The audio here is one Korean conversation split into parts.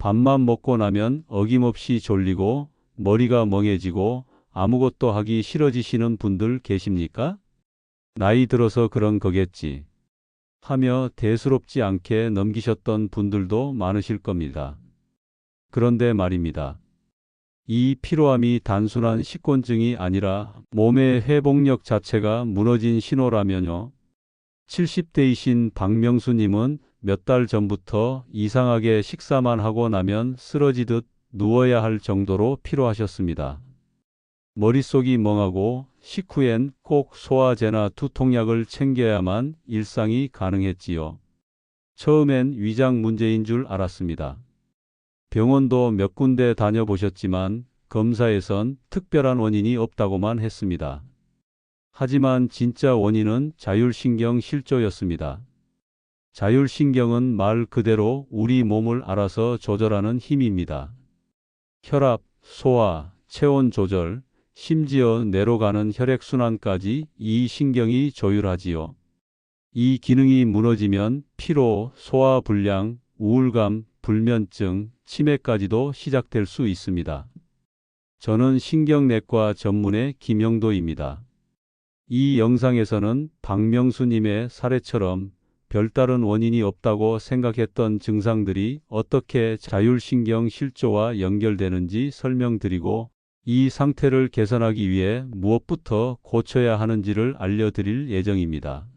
밥만 먹고 나면 어김없이 졸리고 머리가 멍해지고 아무것도 하기 싫어지시는 분들 계십니까? 나이 들어서 그런 거겠지. 하며 대수롭지 않게 넘기셨던 분들도 많으실 겁니다. 그런데 말입니다. 이 피로함이 단순한 식곤증이 아니라 몸의 회복력 자체가 무너진 신호라면요. 70대이신 박명수님은 몇 달 전부터 이상하게 식사만 하고 나면 쓰러지듯 누워야 할 정도로 피로하셨습니다. 머릿속이 멍하고 식후엔 꼭 소화제나 두통약을 챙겨야만 일상이 가능했지요. 처음엔 위장 문제인 줄 알았습니다. 병원도 몇 군데 다녀보셨지만 검사에선 특별한 원인이 없다고만 했습니다. 하지만 진짜 원인은 자율신경 실조였습니다. 자율신경은 말 그대로 우리 몸을 알아서 조절하는 힘입니다. 혈압, 소화, 체온 조절, 심지어 내로 가는 혈액순환까지 이 신경이 조율하지요. 이 기능이 무너지면 피로, 소화불량, 우울감, 불면증, 치매까지도 시작될 수 있습니다. 저는 신경내과 전문의 김영도입니다. 이 영상에서는 박명수님의 사례처럼 별다른 원인이 없다고 생각했던 증상들이 어떻게 자율신경 실조와 연결되는지 설명드리고 이 상태를 개선하기 위해 무엇부터 고쳐야 하는지를 알려드릴 예정입니다.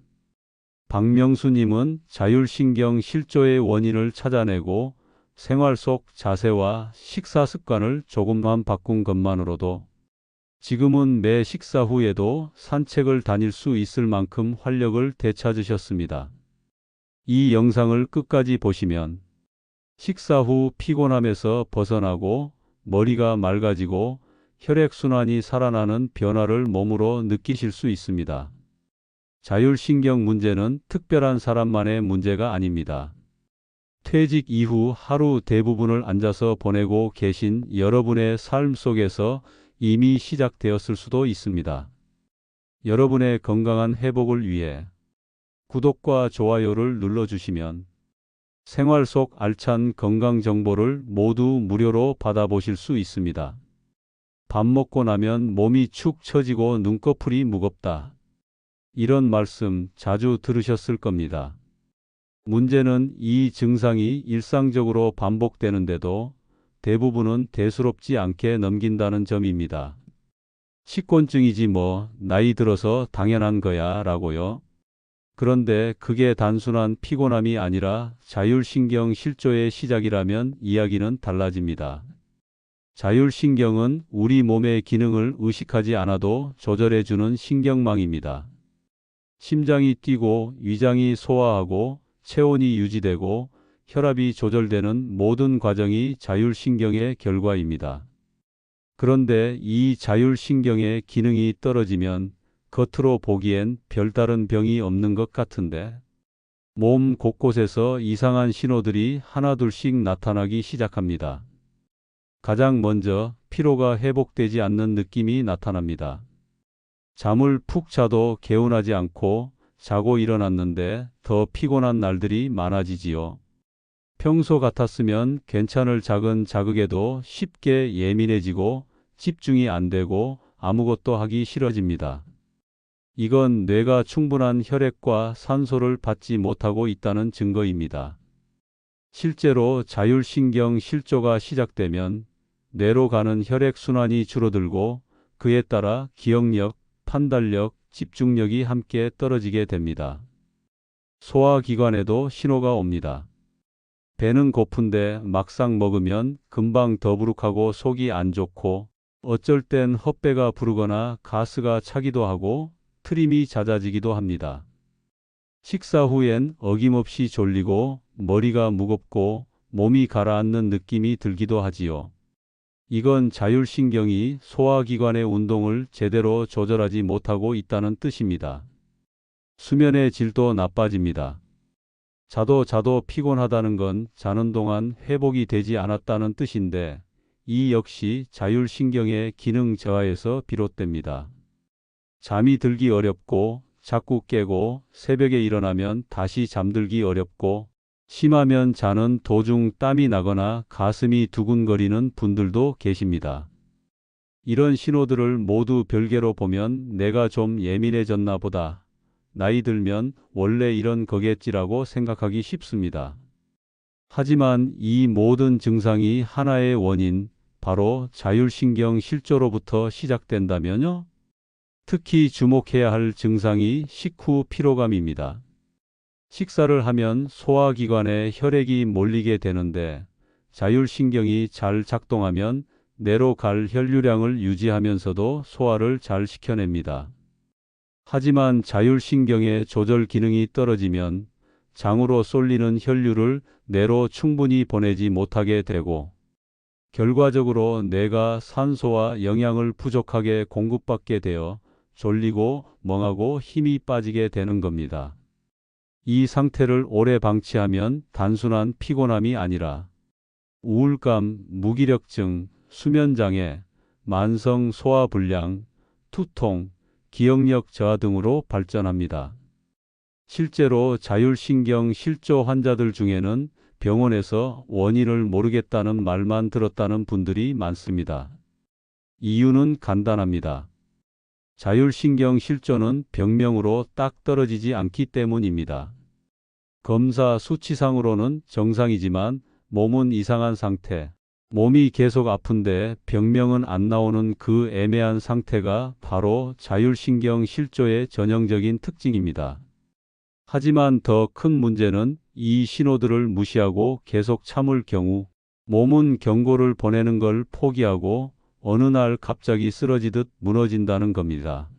박명수님은 자율신경 실조의 원인을 찾아내고 생활 속 자세와 식사 습관을 조금만 바꾼 것만으로도 지금은 매 식사 후에도 산책을 다닐 수 있을 만큼 활력을 되찾으셨습니다. 이 영상을 끝까지 보시면 식사 후 피곤함에서 벗어나고 머리가 맑아지고 혈액순환이 살아나는 변화를 몸으로 느끼실 수 있습니다. 자율신경 문제는 특별한 사람만의 문제가 아닙니다. 퇴직 이후 하루 대부분을 앉아서 보내고 계신 여러분의 삶 속에서 이미 시작되었을 수도 있습니다. 여러분의 건강한 회복을 위해 구독과 좋아요를 눌러주시면 생활 속 알찬 건강 정보를 모두 무료로 받아보실 수 있습니다. 밥 먹고 나면 몸이 축 처지고 눈꺼풀이 무겁다. 이런 말씀 자주 들으셨을 겁니다. 문제는 이 증상이 일상적으로 반복되는데도 대부분은 대수롭지 않게 넘긴다는 점입니다. 식곤증이지 뭐 나이 들어서 당연한 거야 라고요. 그런데 그게 단순한 피곤함이 아니라 자율신경 실조의 시작이라면 이야기는 달라집니다. 자율신경은 우리 몸의 기능을 의식하지 않아도 조절해주는 신경망입니다. 심장이 뛰고 위장이 소화하고 체온이 유지되고 혈압이 조절되는 모든 과정이 자율신경의 결과입니다. 그런데 이 자율신경의 기능이 떨어지면 겉으로 보기엔 별다른 병이 없는 것 같은데 몸 곳곳에서 이상한 신호들이 하나둘씩 나타나기 시작합니다. 가장 먼저 피로가 회복되지 않는 느낌이 나타납니다. 잠을 푹 자도 개운하지 않고 자고 일어났는데 더 피곤한 날들이 많아지지요. 평소 같았으면 괜찮을 작은 자극에도 쉽게 예민해지고 집중이 안 되고 아무것도 하기 싫어집니다. 이건 뇌가 충분한 혈액과 산소를 받지 못하고 있다는 증거입니다. 실제로 자율신경 실조가 시작되면 뇌로 가는 혈액 순환이 줄어들고 그에 따라 기억력, 판단력, 집중력이 함께 떨어지게 됩니다. 소화기관에도 신호가 옵니다. 배는 고픈데 막상 먹으면 금방 더부룩하고 속이 안 좋고 어쩔 땐 헛배가 부르거나 가스가 차기도 하고 트림이 잦아지기도 합니다. 식사 후엔 어김없이 졸리고 머리가 무겁고 몸이 가라앉는 느낌이 들기도 하지요. 이건 자율신경이 소화기관의 운동을 제대로 조절하지 못하고 있다는 뜻입니다. 수면의 질도 나빠집니다. 자도 자도 피곤하다는 건 자는 동안 회복이 되지 않았다는 뜻인데 이 역시 자율신경의 기능 저하에서 비롯됩니다. 잠이 들기 어렵고 자꾸 깨고 새벽에 일어나면 다시 잠들기 어렵고 심하면 자는 도중 땀이 나거나 가슴이 두근거리는 분들도 계십니다. 이런 신호들을 모두 별개로 보면 내가 좀 예민해졌나 보다. 나이 들면 원래 이런 거겠지라고 생각하기 쉽습니다. 하지만 이 모든 증상이 하나의 원인, 바로 자율신경 실조로부터 시작된다면요? 특히 주목해야 할 증상이 식후 피로감입니다. 식사를 하면 소화기관에 혈액이 몰리게 되는데 자율신경이 잘 작동하면 뇌로 갈 혈류량을 유지하면서도 소화를 잘 시켜냅니다. 하지만 자율신경의 조절 기능이 떨어지면 장으로 쏠리는 혈류를 뇌로 충분히 보내지 못하게 되고 결과적으로 뇌가 산소와 영양을 부족하게 공급받게 되어 졸리고 멍하고 힘이 빠지게 되는 겁니다. 이 상태를 오래 방치하면 단순한 피곤함이 아니라 우울감, 무기력증, 수면장애, 만성 소화불량, 투통, 기억력 저하 등으로 발전합니다. 실제로 자율신경 실조 환자들 중에는 병원에서 원인을 모르겠다는 말만 들었다는 분들이 많습니다. 이유는 간단합니다. 자율신경 실조는 병명으로 딱 떨어지지 않기 때문입니다. 검사 수치상으로는 정상이지만 몸은 이상한 상태, 몸이 계속 아픈데 병명은 안 나오는 그 애매한 상태가 바로 자율신경 실조의 전형적인 특징입니다. 하지만 더 큰 문제는 이 신호들을 무시하고 계속 참을 경우 몸은 경고를 보내는 걸 포기하고 어느 날 갑자기 쓰러지듯 무너진다는 겁니다.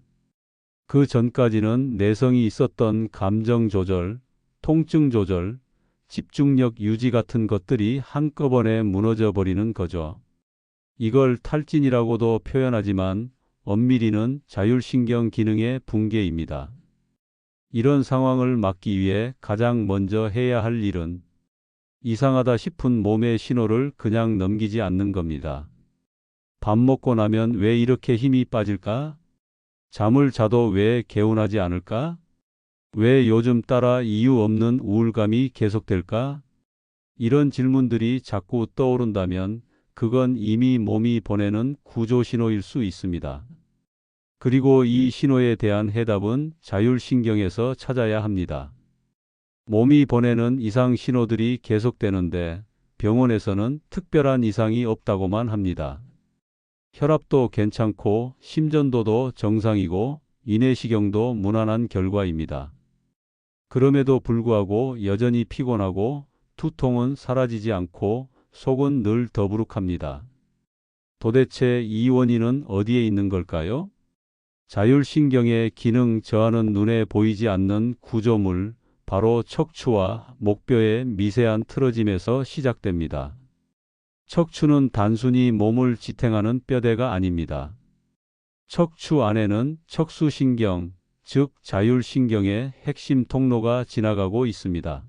그 전까지는 내성이 있었던 감정 조절, 통증 조절, 집중력 유지 같은 것들이 한꺼번에 무너져 버리는 거죠. 이걸 탈진이라고도 표현하지만 엄밀히는 자율신경 기능의 붕괴입니다. 이런 상황을 막기 위해 가장 먼저 해야 할 일은 이상하다 싶은 몸의 신호를 그냥 넘기지 않는 겁니다. 밥 먹고 나면 왜 이렇게 힘이 빠질까? 잠을 자도 왜 개운하지 않을까? 왜 요즘 따라 이유 없는 우울감이 계속될까? 이런 질문들이 자꾸 떠오른다면 그건 이미 몸이 보내는 구조 신호일 수 있습니다. 그리고 이 신호에 대한 해답은 자율신경에서 찾아야 합니다. 몸이 보내는 이상 신호들이 계속되는데 병원에서는 특별한 이상이 없다고만 합니다. 혈압도 괜찮고 심전도도 정상이고 인내시경도 무난한 결과입니다. 그럼에도 불구하고 여전히 피곤하고 두통은 사라지지 않고 속은 늘 더부룩합니다. 도대체 이 원인은 어디에 있는 걸까요? 자율신경의 기능 저하는 눈에 보이지 않는 구조물, 바로 척추와 목뼈의 미세한 틀어짐에서 시작됩니다. 척추는 단순히 몸을 지탱하는 뼈대가 아닙니다. 척추 안에는 척수신경, 즉 자율신경의 핵심 통로가 지나가고 있습니다.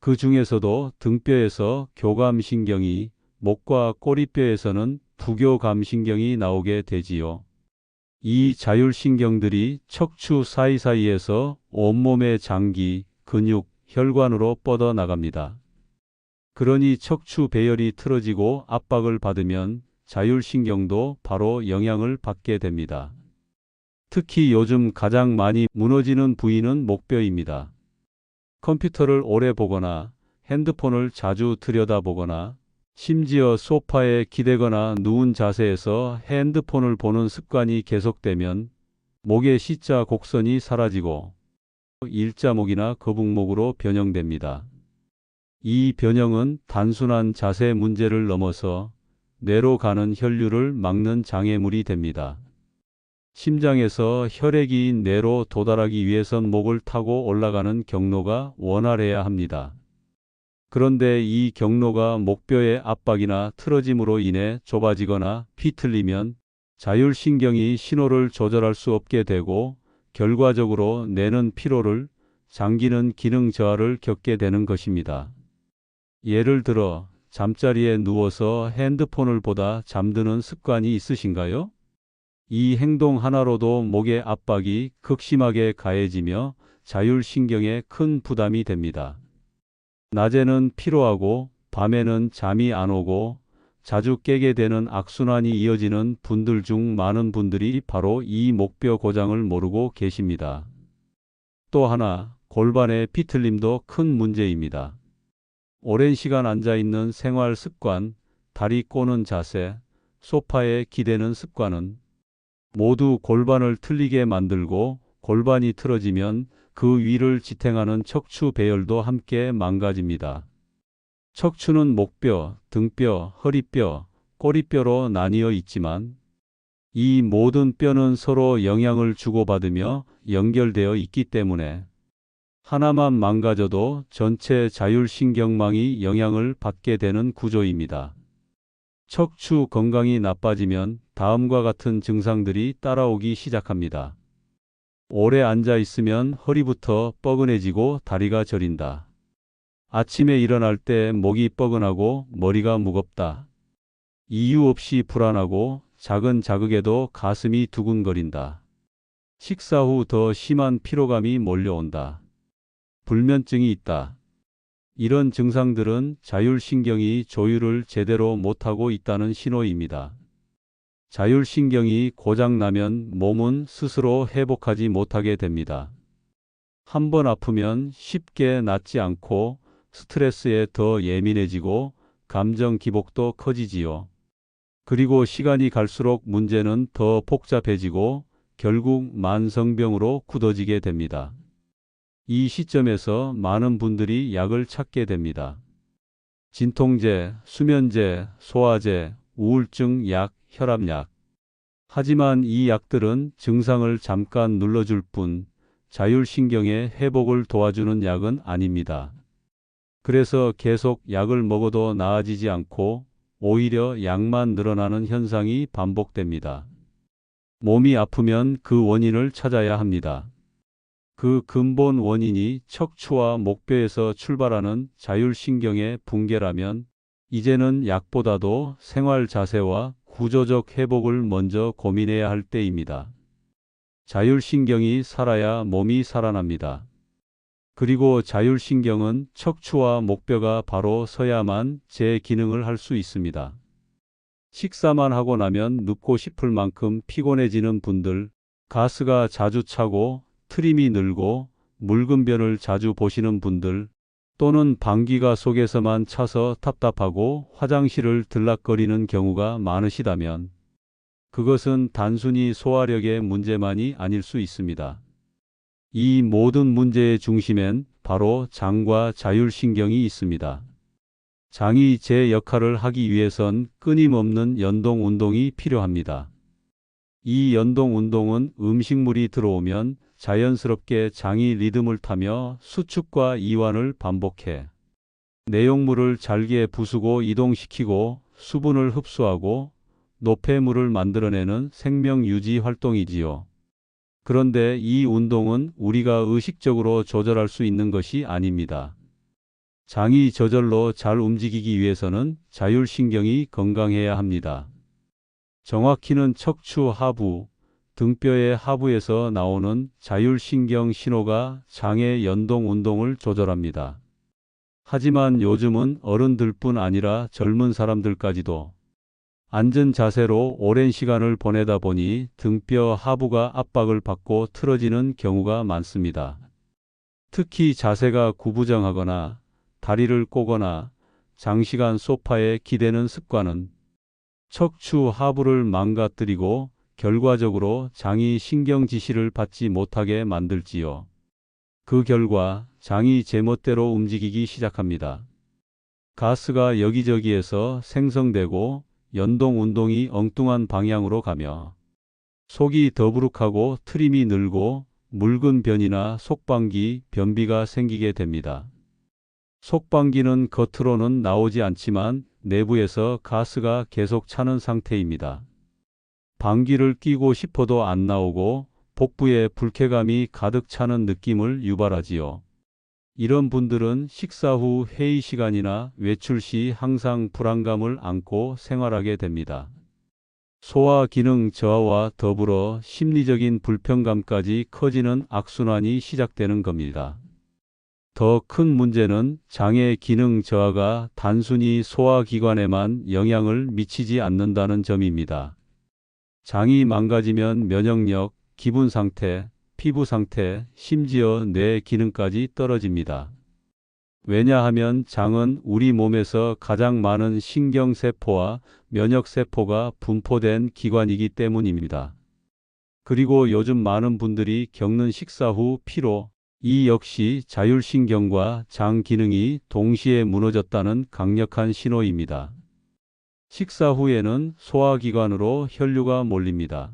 그 중에서도 등뼈에서 교감신경이, 목과 꼬리뼈에서는 부교감신경이 나오게 되지요. 이 자율신경들이 척추 사이사이에서 온몸의 장기, 근육, 혈관으로 뻗어 나갑니다. 그러니 척추 배열이 틀어지고 압박을 받으면 자율신경도 바로 영향을 받게 됩니다. 특히 요즘 가장 많이 무너지는 부위는 목뼈입니다. 컴퓨터를 오래 보거나 핸드폰을 자주 들여다보거나 심지어 소파에 기대거나 누운 자세에서 핸드폰을 보는 습관이 계속되면 목의 C자 곡선이 사라지고 일자목이나 거북목으로 변형됩니다. 이 변형은 단순한 자세 문제를 넘어서 뇌로 가는 혈류를 막는 장애물이 됩니다. 심장에서 혈액이 뇌로 도달하기 위해선 목을 타고 올라가는 경로가 원활해야 합니다. 그런데 이 경로가 목뼈의 압박이나 틀어짐으로 인해 좁아지거나 비틀리면 자율신경이 신호를 조절할 수 없게 되고 결과적으로 뇌는 피로를, 장기는 기능 저하를 겪게 되는 것입니다. 예를 들어 잠자리에 누워서 핸드폰을 보다 잠드는 습관이 있으신가요? 이 행동 하나로도 목의 압박이 극심하게 가해지며 자율신경에 큰 부담이 됩니다. 낮에는 피로하고 밤에는 잠이 안 오고 자주 깨게 되는 악순환이 이어지는 분들 중 많은 분들이 바로 이 목뼈 고장을 모르고 계십니다. 또 하나, 골반의 비틀림도 큰 문제입니다. 오랜 시간 앉아 있는 생활 습관, 다리 꼬는 자세, 소파에 기대는 습관은 모두 골반을 틀리게 만들고 골반이 틀어지면 그 위를 지탱하는 척추 배열도 함께 망가집니다. 척추는 목뼈, 등뼈, 허리뼈, 꼬리뼈로 나뉘어 있지만 이 모든 뼈는 서로 영향을 주고받으며 연결되어 있기 때문에 하나만 망가져도 전체 자율신경망이 영향을 받게 되는 구조입니다. 척추 건강이 나빠지면 다음과 같은 증상들이 따라오기 시작합니다. 오래 앉아 있으면 허리부터 뻐근해지고 다리가 저린다. 아침에 일어날 때 목이 뻐근하고 머리가 무겁다. 이유 없이 불안하고 작은 자극에도 가슴이 두근거린다. 식사 후 더 심한 피로감이 몰려온다. 불면증이 있다. 이런 증상들은 자율신경이 조율을 제대로 못하고 있다는 신호입니다. 자율신경이 고장나면 몸은 스스로 회복하지 못하게 됩니다. 한 번 아프면 쉽게 낫지 않고 스트레스에 더 예민해지고 감정 기복도 커지지요. 그리고 시간이 갈수록 문제는 더 복잡해지고 결국 만성병으로 굳어지게 됩니다. 이 시점에서 많은 분들이 약을 찾게 됩니다. 진통제, 수면제, 소화제, 우울증 약, 혈압약. 하지만 이 약들은 증상을 잠깐 눌러줄 뿐 자율신경의 회복을 도와주는 약은 아닙니다. 그래서 계속 약을 먹어도 나아지지 않고 오히려 약만 늘어나는 현상이 반복됩니다. 몸이 아프면 그 원인을 찾아야 합니다. 그 근본 원인이 척추와 목뼈에서 출발하는 자율신경의 붕괴라면 이제는 약보다도 생활 자세와 구조적 회복을 먼저 고민해야 할 때입니다. 자율신경이 살아야 몸이 살아납니다. 그리고 자율신경은 척추와 목뼈가 바로 서야만 제 기능을 할 수 있습니다. 식사만 하고 나면 눕고 싶을 만큼 피곤해지는 분들, 가스가 자주 차고 트림이 늘고 묽은 변을 자주 보시는 분들, 또는 방귀가 속에서만 차서 답답하고 화장실을 들락거리는 경우가 많으시다면 그것은 단순히 소화력의 문제만이 아닐 수 있습니다. 이 모든 문제의 중심엔 바로 장과 자율신경이 있습니다. 장이 제 역할을 하기 위해선 끊임없는 연동 운동이 필요합니다. 이 연동 운동은 음식물이 들어오면 자연스럽게 장이 리듬을 타며 수축과 이완을 반복해 내용물을 잘게 부수고 이동시키고 수분을 흡수하고 노폐물을 만들어내는 생명 유지 활동이지요. 그런데 이 운동은 우리가 의식적으로 조절할 수 있는 것이 아닙니다. 장이 저절로 잘 움직이기 위해서는 자율신경이 건강해야 합니다. 정확히는 척추 하부, 등뼈의 하부에서 나오는 자율신경 신호가 장의 연동 운동을 조절합니다. 하지만 요즘은 어른들뿐 아니라 젊은 사람들까지도 앉은 자세로 오랜 시간을 보내다 보니 등뼈 하부가 압박을 받고 틀어지는 경우가 많습니다. 특히 자세가 구부정하거나 다리를 꼬거나 장시간 소파에 기대는 습관은 척추 하부를 망가뜨리고 결과적으로 장이 신경 지시를 받지 못하게 만들지요. 그 결과 장이 제멋대로 움직이기 시작합니다. 가스가 여기저기에서 생성되고 연동 운동이 엉뚱한 방향으로 가며 속이 더부룩하고 트림이 늘고 묽은 변이나 속방기, 변비가 생기게 됩니다. 속방기는 겉으로는 나오지 않지만 내부에서 가스가 계속 차는 상태입니다. 방귀를 끼고 싶어도 안 나오고 복부에 불쾌감이 가득 차는 느낌을 유발하지요. 이런 분들은 식사 후 회의 시간이나 외출 시 항상 불안감을 안고 생활하게 됩니다. 소화 기능 저하와 더불어 심리적인 불편감까지 커지는 악순환이 시작되는 겁니다. 더 큰 문제는 장의 기능 저하가 단순히 소화기관에만 영향을 미치지 않는다는 점입니다. 장이 망가지면 면역력, 기분 상태, 피부 상태, 심지어 뇌 기능까지 떨어집니다. 왜냐하면 장은 우리 몸에서 가장 많은 신경세포와 면역세포가 분포된 기관이기 때문입니다. 그리고 요즘 많은 분들이 겪는 식사 후 피로, 이 역시 자율신경과 장 기능이 동시에 무너졌다는 강력한 신호입니다. 식사 후에는 소화기관으로 혈류가 몰립니다.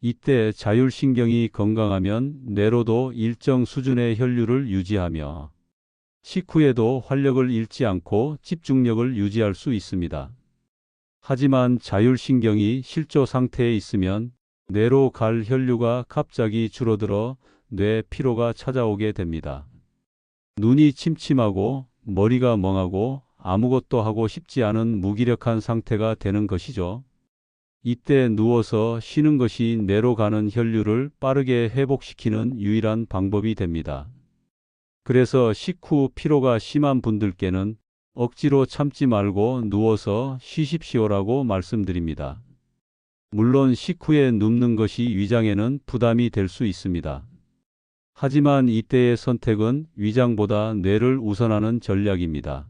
이때 자율신경이 건강하면 뇌로도 일정 수준의 혈류를 유지하며 식후에도 활력을 잃지 않고 집중력을 유지할 수 있습니다. 하지만 자율신경이 실조 상태에 있으면 뇌로 갈 혈류가 갑자기 줄어들어 뇌 피로가 찾아오게 됩니다. 눈이 침침하고 머리가 멍하고 아무것도 하고 싶지 않은 무기력한 상태가 되는 것이죠. 이때 누워서 쉬는 것이 뇌로 가는 혈류를 빠르게 회복시키는 유일한 방법이 됩니다. 그래서 식후 피로가 심한 분들께는 억지로 참지 말고 누워서 쉬십시오라고 말씀드립니다. 물론 식후에 눕는 것이 위장에는 부담이 될 수 있습니다. 하지만 이때의 선택은 위장보다 뇌를 우선하는 전략입니다.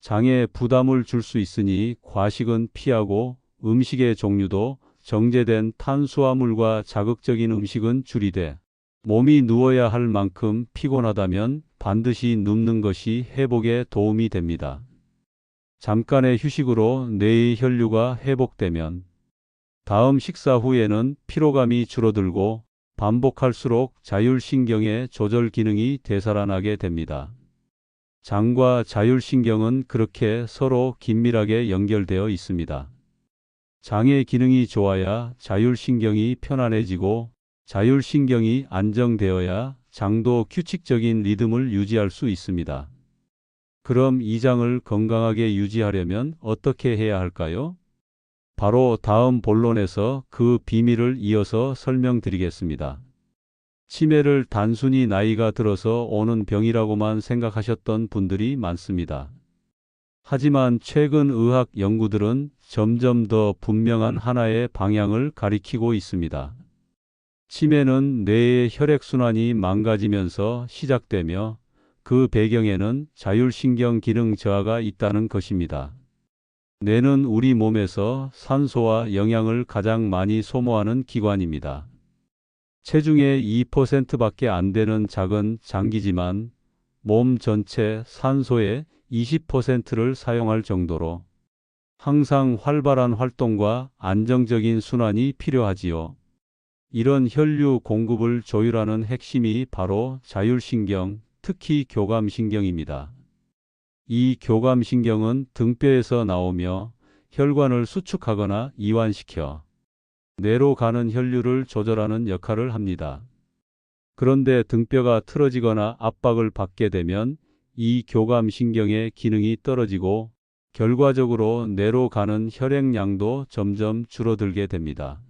장에 부담을 줄 수 있으니 과식은 피하고 음식의 종류도 정제된 탄수화물과 자극적인 음식은 줄이되 몸이 누워야 할 만큼 피곤하다면 반드시 눕는 것이 회복에 도움이 됩니다. 잠깐의 휴식으로 뇌의 혈류가 회복되면 다음 식사 후에는 피로감이 줄어들고 반복할수록 자율신경의 조절 기능이 되살아나게 됩니다. 장과 자율신경은 그렇게 서로 긴밀하게 연결되어 있습니다. 장의 기능이 좋아야 자율신경이 편안해지고 자율신경이 안정되어야 장도 규칙적인 리듬을 유지할 수 있습니다. 그럼 이 장을 건강하게 유지하려면 어떻게 해야 할까요? 바로 다음 본론에서 그 비밀을 이어서 설명드리겠습니다. 치매를 단순히 나이가 들어서 오는 병이라고만 생각하셨던 분들이 많습니다. 하지만 최근 의학 연구들은 점점 더 분명한 하나의 방향을 가리키고 있습니다. 치매는 뇌의 혈액순환이 망가지면서 시작되며 그 배경에는 자율신경 기능 저하가 있다는 것입니다. 뇌는 우리 몸에서 산소와 영양을 가장 많이 소모하는 기관입니다. 체중의 2%밖에 안 되는 작은 장기지만 몸 전체 산소의 20%를 사용할 정도로 항상 활발한 활동과 안정적인 순환이 필요하지요. 이런 혈류 공급을 조율하는 핵심이 바로 자율신경, 특히 교감신경입니다. 이 교감신경은 등뼈에서 나오며 혈관을 수축하거나 이완시켜 뇌로 가는 혈류를 조절하는 역할을 합니다. 그런데 등뼈가 틀어지거나 압박을 받게 되면 이 교감신경의 기능이 떨어지고 결과적으로 뇌로 가는 혈액량도 점점 줄어들게 됩니다.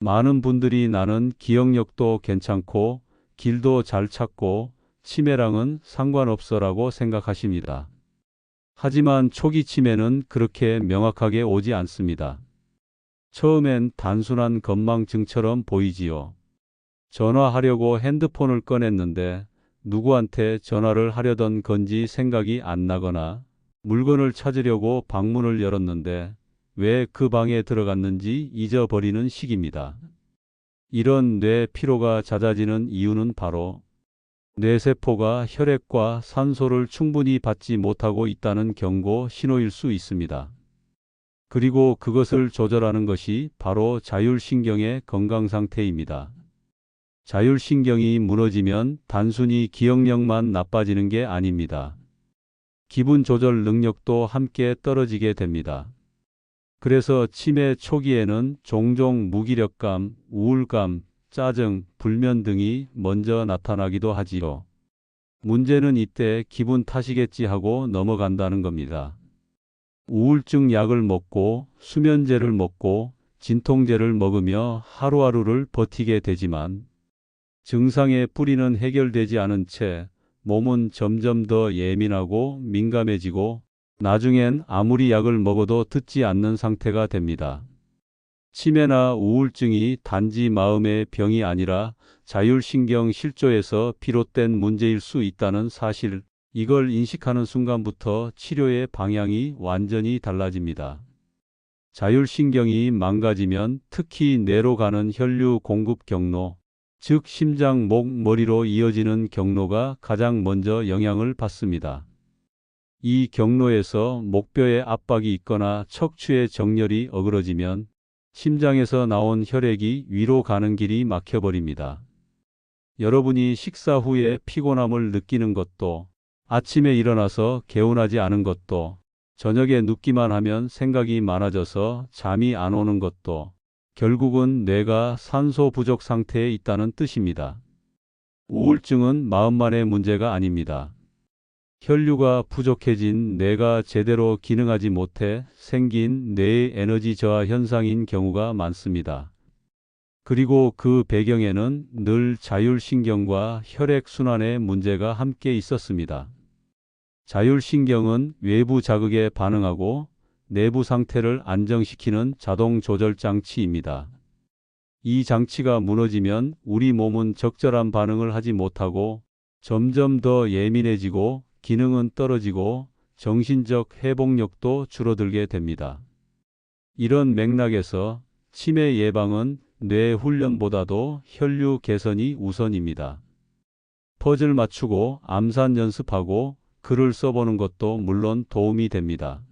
많은 분들이 나는 기억력도 괜찮고 길도 잘 찾고 치매랑은 상관없어라고 생각하십니다. 하지만 초기 치매는 그렇게 명확하게 오지 않습니다. 처음엔 단순한 건망증처럼 보이지요. 전화하려고 핸드폰을 꺼냈는데 누구한테 전화를 하려던 건지 생각이 안 나거나 물건을 찾으려고 방문을 열었는데 왜 그 방에 들어갔는지 잊어버리는 시기입니다. 이런 뇌 피로가 잦아지는 이유는 바로 뇌세포가 혈액과 산소를 충분히 받지 못하고 있다는 경고 신호일 수 있습니다. 그리고 그것을 조절하는 것이 바로 자율신경의 건강 상태입니다. 자율신경이 무너지면 단순히 기억력만 나빠지는 게 아닙니다. 기분 조절 능력도 함께 떨어지게 됩니다. 그래서 치매 초기에는 종종 무기력감, 우울감, 짜증, 불면 등이 먼저 나타나기도 하지요. 문제는 이때 기분 탓이겠지 하고 넘어간다는 겁니다. 우울증 약을 먹고 수면제를 먹고 진통제를 먹으며 하루하루를 버티게 되지만 증상의 뿌리는 해결되지 않은 채 몸은 점점 더 예민하고 민감해지고 나중엔 아무리 약을 먹어도 듣지 않는 상태가 됩니다. 치매나 우울증이 단지 마음의 병이 아니라 자율신경 실조에서 비롯된 문제일 수 있다는 사실, 이걸 인식하는 순간부터 치료의 방향이 완전히 달라집니다. 자율신경이 망가지면 특히 뇌로 가는 혈류 공급 경로, 즉 심장, 목, 머리로 이어지는 경로가 가장 먼저 영향을 받습니다. 이 경로에서 목뼈에 압박이 있거나 척추의 정렬이 어그러지면 심장에서 나온 혈액이 위로 가는 길이 막혀버립니다. 여러분이 식사 후에 피곤함을 느끼는 것도 아침에 일어나서 개운하지 않은 것도 저녁에 눕기만 하면 생각이 많아져서 잠이 안 오는 것도 결국은 뇌가 산소 부족 상태에 있다는 뜻입니다. 우울증은 마음만의 문제가 아닙니다. 혈류가 부족해진 뇌가 제대로 기능하지 못해 생긴 뇌의 에너지 저하 현상인 경우가 많습니다. 그리고 그 배경에는 늘 자율신경과 혈액순환의 문제가 함께 있었습니다. 자율신경은 외부 자극에 반응하고 내부 상태를 안정시키는 자동 조절 장치입니다. 이 장치가 무너지면 우리 몸은 적절한 반응을 하지 못하고 점점 더 예민해지고 기능은 떨어지고 정신적 회복력도 줄어들게 됩니다. 이런 맥락에서 치매 예방은 뇌 훈련보다도 혈류 개선이 우선입니다. 퍼즐 맞추고 암산 연습하고 글을 써보는 것도 물론 도움이 됩니다.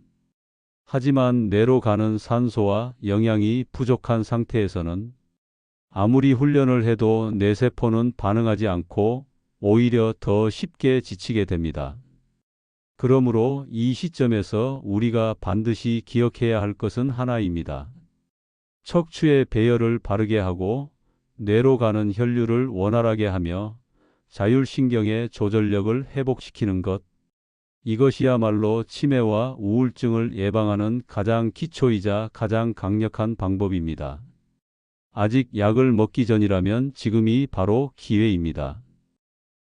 하지만 뇌로 가는 산소와 영양이 부족한 상태에서는 아무리 훈련을 해도 뇌세포는 반응하지 않고 오히려 더 쉽게 지치게 됩니다. 그러므로 이 시점에서 우리가 반드시 기억해야 할 것은 하나입니다. 척추의 배열을 바르게 하고 뇌로 가는 혈류를 원활하게 하며 자율신경의 조절력을 회복시키는 것. 이것이야말로 치매와 우울증을 예방하는 가장 기초이자 가장 강력한 방법입니다. 아직 약을 먹기 전이라면 지금이 바로 기회입니다.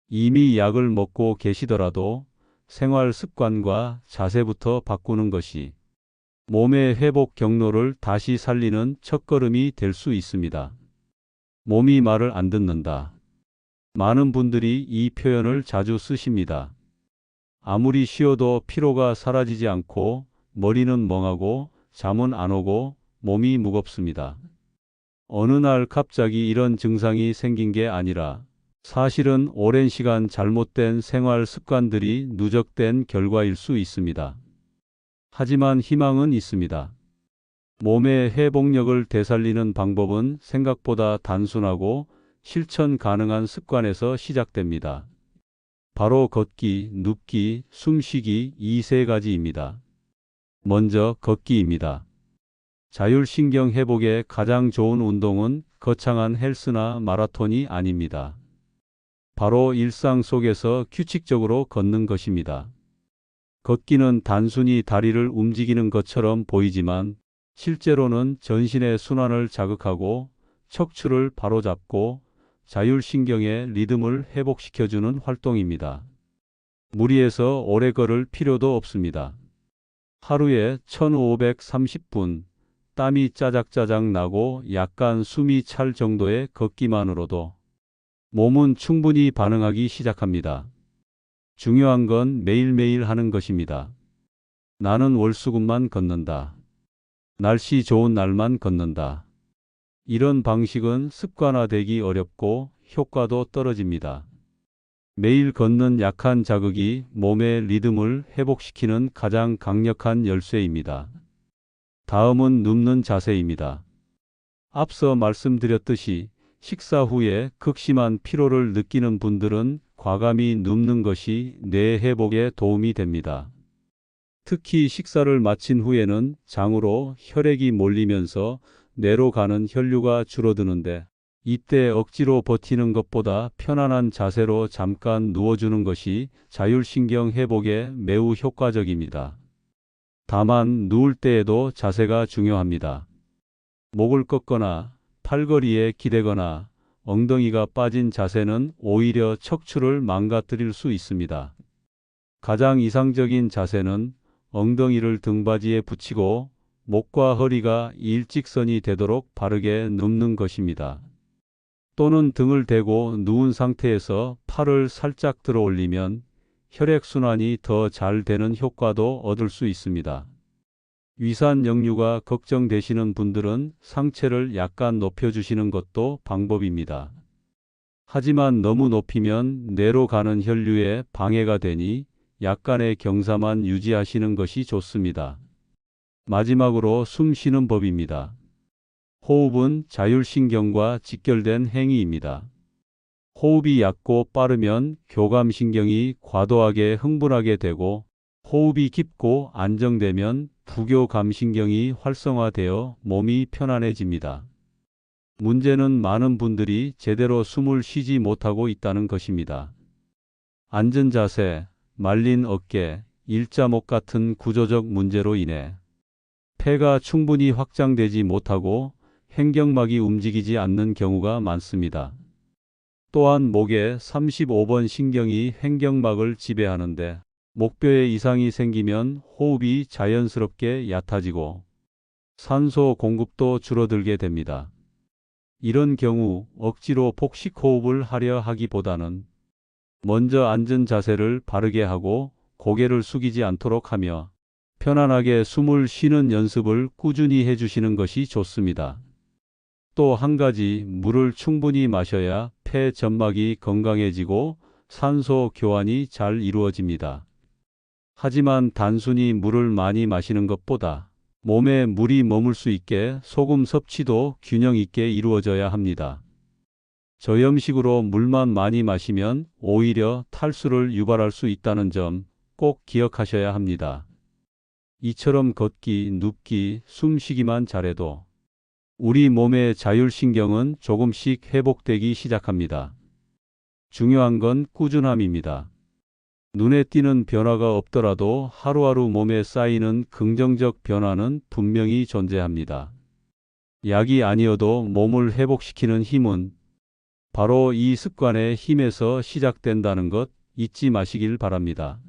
이미 약을 먹고 계시더라도 생활 습관과 자세부터 바꾸는 것이 몸의 회복 경로를 다시 살리는 첫걸음이 될 수 있습니다. 몸이 말을 안 듣는다. 많은 분들이 이 표현을 자주 쓰십니다. 아무리 쉬어도 피로가 사라지지 않고 머리는 멍하고 잠은 안 오고 몸이 무겁습니다. 어느 날 갑자기 이런 증상이 생긴 게 아니라 사실은 오랜 시간 잘못된 생활 습관들이 누적된 결과일 수 있습니다. 하지만 희망은 있습니다. 몸의 회복력을 되살리는 방법은 생각보다 단순하고 실천 가능한 습관에서 시작됩니다. 바로 걷기, 눕기, 숨쉬기 이 세 가지입니다. 먼저 걷기입니다. 자율신경 회복에 가장 좋은 운동은 거창한 헬스나 마라톤이 아닙니다. 바로 일상 속에서 규칙적으로 걷는 것입니다. 걷기는 단순히 다리를 움직이는 것처럼 보이지만 실제로는 전신의 순환을 자극하고 척추를 바로잡고 자율신경의 리듬을 회복시켜주는 활동입니다. 무리해서 오래 걸을 필요도 없습니다. 하루에 1530분, 땀이 짜작짜작 나고 약간 숨이 찰 정도의 걷기만으로도 몸은 충분히 반응하기 시작합니다. 중요한 건 매일매일 하는 것입니다. 나는 월수금만 걷는다. 날씨 좋은 날만 걷는다. 이런 방식은 습관화되기 어렵고 효과도 떨어집니다. 매일 걷는 약한 자극이 몸의 리듬을 회복시키는 가장 강력한 열쇠입니다. 다음은 눕는 자세입니다. 앞서 말씀드렸듯이 식사 후에 극심한 피로를 느끼는 분들은 과감히 눕는 것이 뇌 회복에 도움이 됩니다. 특히 식사를 마친 후에는 장으로 혈액이 몰리면서 뇌로 가는 혈류가 줄어드는데 이때 억지로 버티는 것보다 편안한 자세로 잠깐 누워주는 것이 자율신경 회복에 매우 효과적입니다. 다만 누울 때에도 자세가 중요합니다. 목을 꺾거나 팔걸이에 기대거나 엉덩이가 빠진 자세는 오히려 척추를 망가뜨릴 수 있습니다. 가장 이상적인 자세는 엉덩이를 등받이에 붙이고 목과 허리가 일직선이 되도록 바르게 눕는 것입니다. 또는 등을 대고 누운 상태에서 팔을 살짝 들어 올리면 혈액순환이 더 잘 되는 효과도 얻을 수 있습니다. 위산 역류가 걱정되시는 분들은 상체를 약간 높여주시는 것도 방법입니다. 하지만 너무 높이면 뇌로 가는 혈류에 방해가 되니 약간의 경사만 유지하시는 것이 좋습니다. 마지막으로 숨 쉬는 법입니다. 호흡은 자율신경과 직결된 행위입니다. 호흡이 얕고 빠르면 교감신경이 과도하게 흥분하게 되고 호흡이 깊고 안정되면 부교감신경이 활성화되어 몸이 편안해집니다. 문제는 많은 분들이 제대로 숨을 쉬지 못하고 있다는 것입니다. 앉은 자세, 말린 어깨, 일자목 같은 구조적 문제로 인해 폐가 충분히 확장되지 못하고 횡격막이 움직이지 않는 경우가 많습니다. 또한 목의 35번 신경이 횡격막을 지배하는데 목뼈에 이상이 생기면 호흡이 자연스럽게 얕아지고 산소 공급도 줄어들게 됩니다. 이런 경우 억지로 복식 호흡을 하려 하기보다는 먼저 앉은 자세를 바르게 하고 고개를 숙이지 않도록 하며 편안하게 숨을 쉬는 연습을 꾸준히 해주시는 것이 좋습니다. 또 한 가지 물을 충분히 마셔야 폐 점막이 건강해지고 산소 교환이 잘 이루어집니다. 하지만 단순히 물을 많이 마시는 것보다 몸에 물이 머물 수 있게 소금 섭취도 균형 있게 이루어져야 합니다. 저염식으로 물만 많이 마시면 오히려 탈수를 유발할 수 있다는 점 꼭 기억하셔야 합니다. 이처럼 걷기, 눕기, 숨쉬기만 잘해도 우리 몸의 자율신경은 조금씩 회복되기 시작합니다. 중요한 건 꾸준함입니다. 눈에 띄는 변화가 없더라도 하루하루 몸에 쌓이는 긍정적 변화는 분명히 존재합니다. 약이 아니어도 몸을 회복시키는 힘은 바로 이 습관의 힘에서 시작된다는 것 잊지 마시길 바랍니다.